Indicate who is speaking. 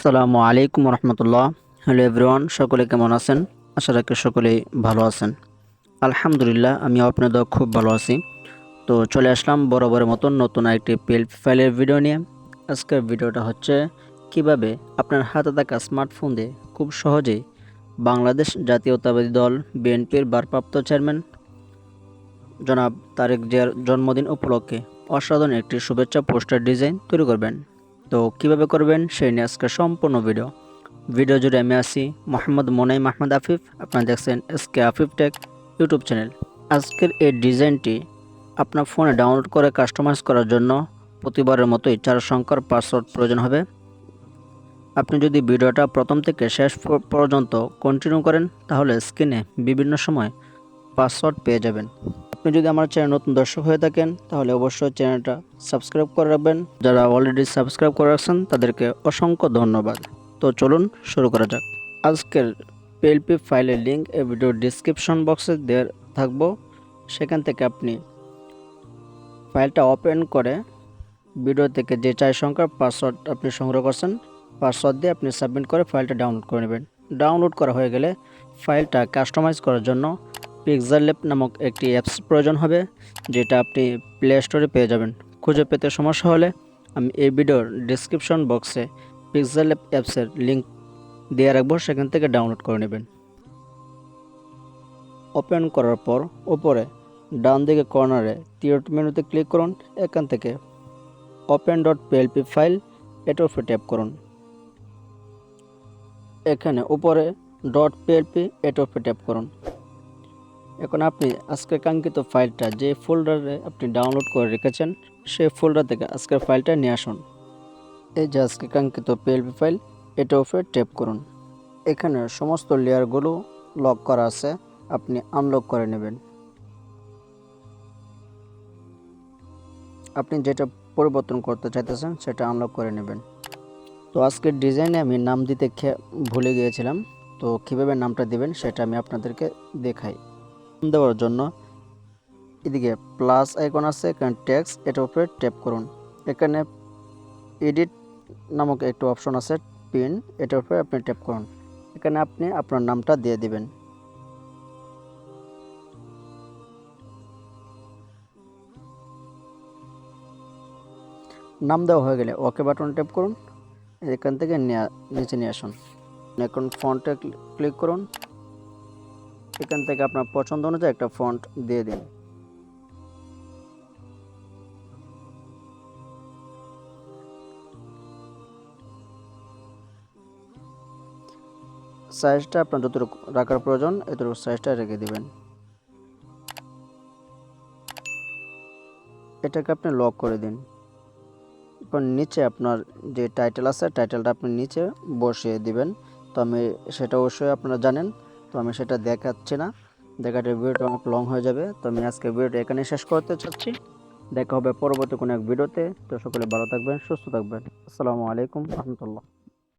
Speaker 1: আসসালামু আলাইকুম রহমতুল্লাহ। Hello everyone, সকলে কেমন আছেন? আশা রাখি সকলেই ভালো আছেন। আলহামদুলিল্লাহ আমি আপনাদের খুব ভালো আছি। তো চলে আসলাম বরাবরের মতন নতুন একটি পিএল ফাইলের ভিডিও নিয়ে। আজকের ভিডিওটা হচ্ছে, কীভাবে আপনার হাতে থাকা স্মার্টফোন দিয়ে খুব সহজেই বাংলাদেশ জাতীয়তাবাদী দল, বিএনপির ভারপ্রাপ্ত চেয়ারম্যান, জনাব তারেক জিয়ার জন্মদিন উপলক্ষে অসাধারণ একটি শুভেচ্ছা পোস্টার ডিজাইন তৈরি করবেন। তো কীভাবে করবেন সেই নিয়ে আজকে সম্পূর্ণ ভিডিও ভিডিও জুড়ে আমি আসি মোহাম্মদ মোনাইম আহমদ আফিফ। আপনারা দেখছেন SK Afif tech YouTube channel. আজকের এই ডিজাইনটি আপনার ফোনে ডাউনলোড করে কাস্টমাইজ করার জন্য প্রতিবারের মতোই চার সংখ্যার পাসওয়ার্ড প্রয়োজন হবে। আপনি যদি ভিডিওটা প্রথম থেকে শেষ পর্যন্ত কন্টিনিউ করেন, তাহলে স্ক্রিনে বিভিন্ন সময় পাসওয়ার্ড পেয়ে যাবেন। আপনি যদি আমার চ্যানেল নতুন দর্শক হয়ে থাকেন, তাহলে অবশ্যই চ্যানেলটা সাবস্ক্রাইব করে রাখবেন। যারা অলরেডি সাবস্ক্রাইব করে রাখছেন তাদেরকে অসংখ্য ধন্যবাদ। তো চলুন শুরু করা যাক। আজকের পিএলপি ফাইলের লিঙ্ক এই ভিডিওর ডিসক্রিপশন বক্সে দেওয়া থাকব। সেখান থেকে আপনি ফাইলটা ওপেন করে ভিডিও থেকে যে চার সংখ্যার পাসওয়ার্ড আপনি সংগ্রহ করছেন পাসওয়ার্ড দিয়ে আপনি সাবমিট করে ফাইলটা ডাউনলোড করে নেবেন। ডাউনলোড করা হয়ে গেলে ফাইলটা কাস্টমাইজ করার জন্য পিক্সেল ল্যাব নামক একটি অ্যাপস প্রয়োজন হবে, যেটা আপনি প্লে স্টোরে পেয়ে যাবেন। খুঁজে পেতে সমস্যা হলে আমি এই ভিডিওর ডিসক্রিপশন বক্সে পিক্সেল ল্যাব অ্যাপসের লিঙ্ক দিয়ে রাখব, সেখান থেকে ডাউনলোড করে নেবেন। ওপেন করার পর উপরে ডান দিকে কর্নারে টিয়ট মেনুতে ক্লিক করুন, এখান থেকে ওপেন ডট পিএলপি ফাইল এটার ট্যাপ করুন। এখানে উপরে. ডট পিএলপি এটার উপরে ট্যাপ করুন। এখন আপনি আজকে কাঙ্ক্ষিত ফাইলটা যে ফোল্ডারে আপনি ডাউনলোড করে রেখেছেন, সেই ফোল্ডার থেকে আজকের ফাইলটা নিয়ে আসুন। এই যে আজকে কাঙ্ক্ষিত পিএলপি ফাইল, এটা উপরে ট্যাপ করুন। এখানে সমস্ত লেয়ারগুলো লক করা আছে, আপনি আনলক করে নেবেন। আপনি যেটা পরিবর্তন করতে চাইতেছেন, সেটা আনলক করে নেবেন। তো আজকের ডিজাইনে আমি নাম দিতে ভুলে গিয়েছিলাম। তো কীভাবে নামটা দিবেন, সেটা আমি আপনাদেরকে দেখাই। দেওয়ার জন্য এদিকে প্লাস আইকন আছে, এখানে ট্যাক্স এটার উপরে ট্যাপ করুন। এখানে এডিট নামক একটু অপশন আছে পিন এটার উপরে আপনি ট্যাপ করুন। এখানে আপনি আপনার নামটা দিয়ে দিবেন। নাম দেওয়া হয়ে গেলে ওকে বাটন ট্যাপ করুন। এখান থেকে নিয়ে- নিচে নিয়ে আসুন। এখন ফন্টে ক্লিক করুন। এখান থেকে আপনার পছন্দ অনুযায়ী একটা ফন্ট দিয়ে দিন। সাইজটা আপনার যতটুকু রাখার প্রয়োজন, এতটুকু সাইজটা রেখে দিবেন। এটাকে আপনি লক করে দিন। এরপর নিচে আপনার যে টাইটেল আছে, টাইটেলটা আপনি নিচে বসিয়ে দিবেন। তো আমি সেটা অবশ্যই আপনারা জানেন। তো আমি সেটা দেখাচ্ছি না। দেখাটা ভিডিওটা অনেক লং হয়ে যাবে। তো আমি আজকে ভিডিওটা এখানে শেষ করতে চাচ্ছি। দেখা হবে পরবর্তী কোনো এক ভিডিওতে। তো সকলে ভালো থাকবেন, সুস্থ থাকবেন। আসসালামু আলাইকুম, রহমতুল্লাহ।